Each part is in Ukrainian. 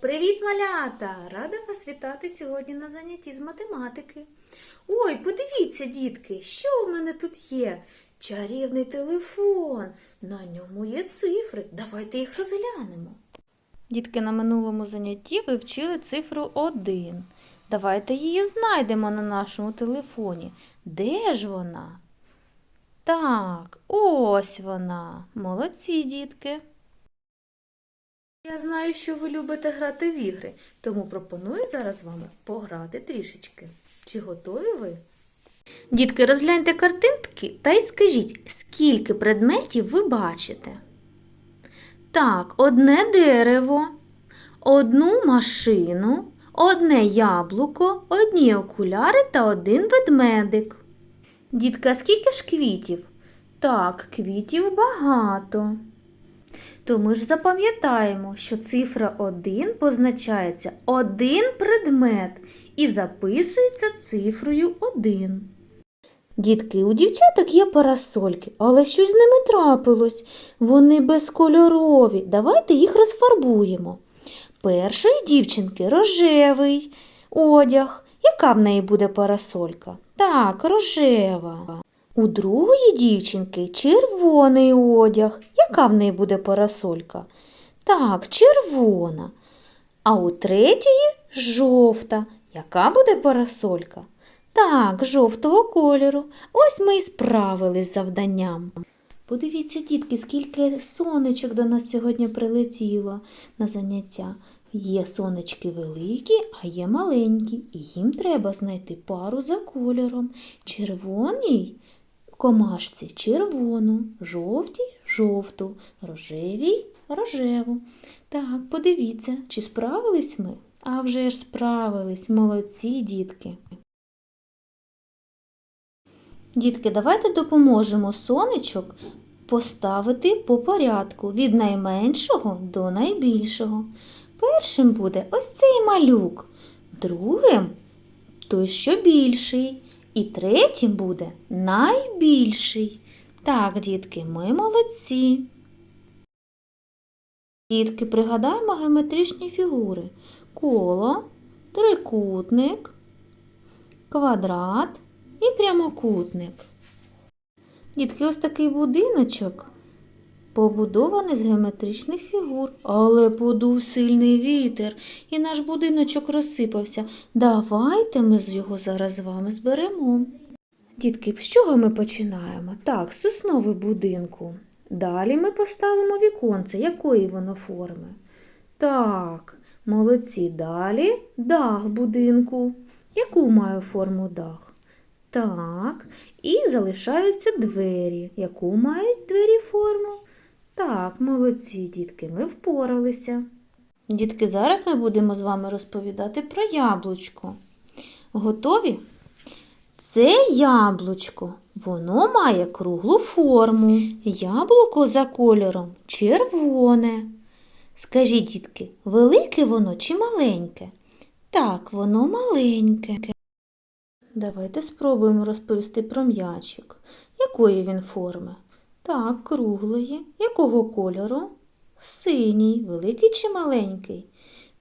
Привіт, малята! Рада вас вітати сьогодні на занятті з математики. Ой, подивіться, дітки, що у мене тут є? Чарівний телефон. На ньому є цифри. Давайте їх розглянемо. Дітки на минулому занятті ви вчили цифру 1. Давайте її знайдемо на нашому телефоні. Де ж вона? Так, ось вона. Молодці, дітки. Я знаю, що ви любите грати в ігри, тому пропоную зараз з вами пограти трішечки. Чи готові ви? Дітки, розгляньте картинки та й скажіть, скільки предметів ви бачите. Так, одне дерево, одну машину, одне яблуко, одні окуляри та один ведмедик. Дітка, скільки ж квітів? Так, квітів багато. То ми ж запам'ятаємо, що цифра 1 позначається один предмет і записується цифрою 1. Дітки, у дівчаток є парасольки, але щось з ними трапилось. Вони безкольорові. Давайте їх розфарбуємо. Першої дівчинки рожевий одяг. Яка в неї буде парасолька? Так, рожева. У другої дівчинки червоний одяг. Яка в неї буде парасолька? Так, червона. А у третьої жовта. Яка буде парасолька? Так, жовтого кольору. Ось ми і справились з завданням. Подивіться, дітки, скільки сонечок до нас сьогодні прилетіло на заняття. Є сонечки великі, а є маленькі, і їм треба знайти пару за кольором. Червоній комашці червону, жовтій жовту, рожевій рожеву. Так, подивіться, чи справились ми? А вже ж справились, молодці дітки. Дітки, давайте допоможемо сонечок поставити по порядку від найменшого до найбільшого. Першим буде ось цей малюк, другим той, що більший, і третім буде найбільший. Так, дітки, ми молодці. Дітки, пригадаємо геометричні фігури. Коло, трикутник, квадрат і прямокутник. Дітки, ось такий будиночок побудований з геометричних фігур. Але подув сильний вітер, і наш будиночок розсипався. Давайте ми з його зараз з вами зберемо. Дітки, з чого ми починаємо? Так, з основи будинку. Далі ми поставимо віконце, якої воно форми. Так, молодці. Далі дах будинку. Яку має форму дах? Так, і залишаються двері. Яку мають двері форму? Так, молодці, дітки, ми впоралися. Дітки, зараз ми будемо з вами розповідати про яблучко. Готові? Це яблучко. Воно має круглу форму. Яблуко за кольором червоне. Скажіть, дітки, велике воно чи маленьке? Так, воно маленьке. Давайте спробуємо розповісти про м'ячик. Якої він форми? Так, круглої. Якого кольору? Синій, великий чи маленький?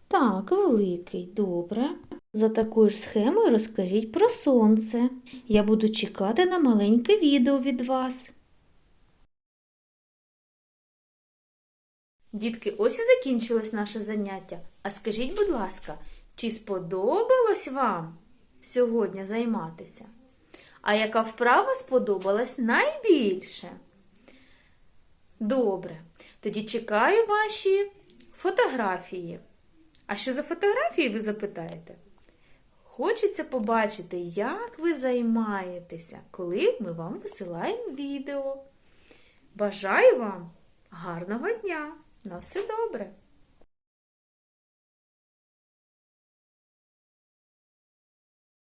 Так, великий, добре. За такою ж схемою розкажіть про сонце. Я буду чекати на маленьке відео від вас. Дітки, ось і закінчилось наше заняття. А скажіть, будь ласка, чи сподобалось вам сьогодні займатися? А яка вправа сподобалась найбільше? Добре, тоді чекаю ваші фотографії. А що за фотографії, ви запитаєте? Хочеться побачити, як ви займаєтеся, коли ми вам висилаємо відео. Бажаю вам гарного дня! На все добре!